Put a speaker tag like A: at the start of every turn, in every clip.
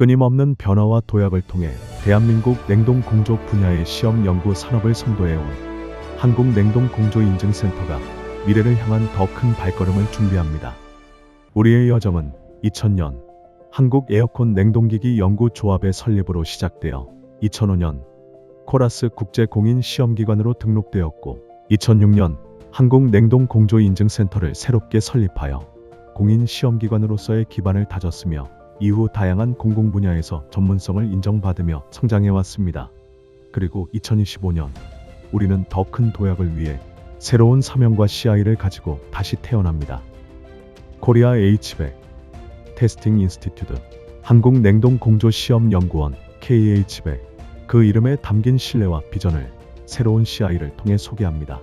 A: 끊임없는 변화와 도약을 통해 대한민국 냉동 공조 분야의 시험 연구 산업을 선도해온 한국 냉동 공조 인증센터가 미래를 향한 더 큰 발걸음을 준비합니다. 우리의 여정은 2000년 한국 에어컨 냉동기기 연구 조합의 설립으로 시작되어 2005년 코라스 국제 공인 시험기관으로 등록되었고 2006년 한국 냉동 공조 인증센터를 새롭게 설립하여 공인 시험기관으로서의 기반을 다졌으며 이후 다양한 공공 분야에서 전문성을 인정받으며 성장해 왔습니다. 그리고 2025년 우리는 더 큰 도약을 위해 새로운 사명과 CI를 가지고 다시 태어납니다. 코리아 H백 테스팅 인스티튜트 한국 냉동 공조 시험 연구원 KH백 그 이름에 담긴 신뢰와 비전을 새로운 CI를 통해 소개합니다.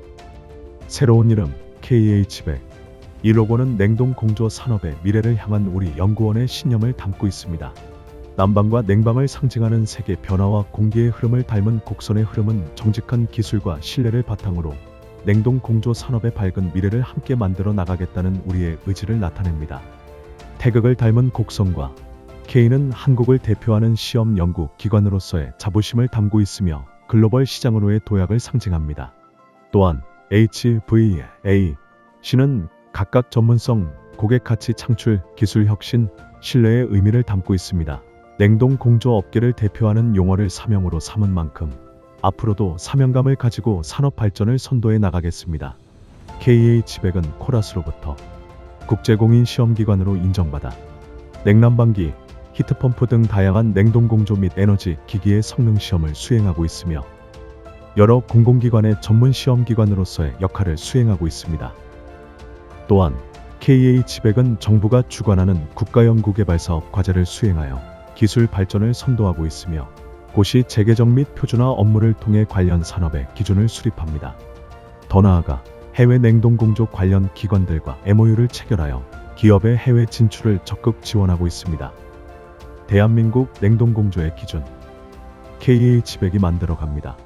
A: 새로운 이름 KH백 이 로고는 냉동 공조 산업의 미래를 향한 우리 연구원의 신념을 담고 있습니다. 난방과 냉방을 상징하는 세계 변화와 공기의 흐름을 닮은 곡선의 흐름은 정직한 기술과 신뢰를 바탕으로 냉동 공조 산업의 밝은 미래를 함께 만들어 나가겠다는 우리의 의지를 나타냅니다. 태극을 닮은 곡선과 K는 한국을 대표하는 시험 연구 기관으로서의 자부심을 담고 있으며 글로벌 시장으로의 도약을 상징합니다. 또한 HVA C는 각각 전문성, 고객 가치 창출, 기술 혁신, 신뢰의 의미를 담고 있습니다. 냉동 공조 업계를 대표하는 용어를 사명으로 삼은 만큼 앞으로도 사명감을 가지고 산업 발전을 선도해 나가겠습니다. KH100은 코라스로부터 국제공인 시험기관으로 인정받아 냉난방기, 히트펌프 등 다양한 냉동 공조 및 에너지 기기의 성능 시험을 수행하고 있으며 여러 공공기관의 전문 시험기관으로서의 역할을 수행하고 있습니다. 또한 KH100은 정부가 주관하는 국가연구개발사업 과제를 수행하여 기술 발전을 선도하고 있으며 고시 재개정 및 표준화 업무를 통해 관련 산업의 기준을 수립합니다. 더 나아가 해외 냉동공조 관련 기관들과 MOU를 체결하여 기업의 해외 진출을 적극 지원하고 있습니다. 대한민국 냉동공조의 기준 KH100이 만들어 갑니다.